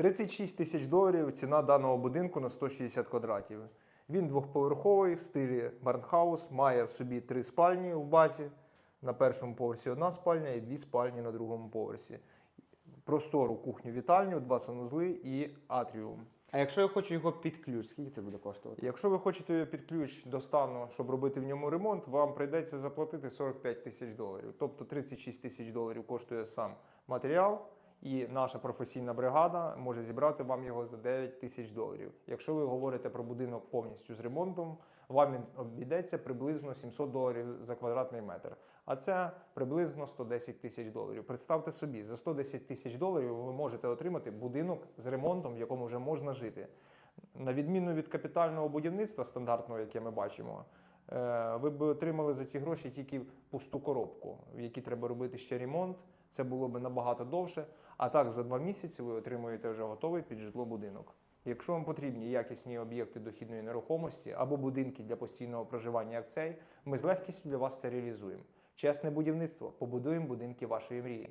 36 тисяч доларів ціна даного будинку на 160 квадратів. Він двохповерховий в стилі Барнхаус, має в собі три спальні в базі. На першому поверсі одна спальня і дві спальні на другому поверсі. Простору кухню вітальню, два санузли і атріум. А якщо я хочу його під ключ, скільки це буде коштувати? Якщо ви хочете його під ключ до стану, щоб робити в ньому ремонт, вам прийдеться заплатити 45 тисяч доларів. Тобто 36 тисяч доларів коштує сам матеріал, і наша професійна бригада може зібрати вам його за 9 тисяч доларів. Якщо ви говорите про будинок повністю з ремонтом, вам він обійдеться приблизно 700 доларів за квадратний метр. А це приблизно 110 тисяч доларів. Представте собі, за 110 тисяч доларів ви можете отримати будинок з ремонтом, в якому вже можна жити. На відміну від капітального будівництва стандартного, яке ми бачимо, е, ви б отримали за ці гроші тільки пусту коробку, в якій треба робити ще ремонт. Це було б набагато довше. А так за два місяці ви отримуєте вже готовий під житло будинок. Якщо вам потрібні якісні об'єкти дохідної нерухомості або будинки для постійного проживання, як цей, ми з легкістю для вас це реалізуємо. Чесне будівництво, побудуємо будинки вашої мрії.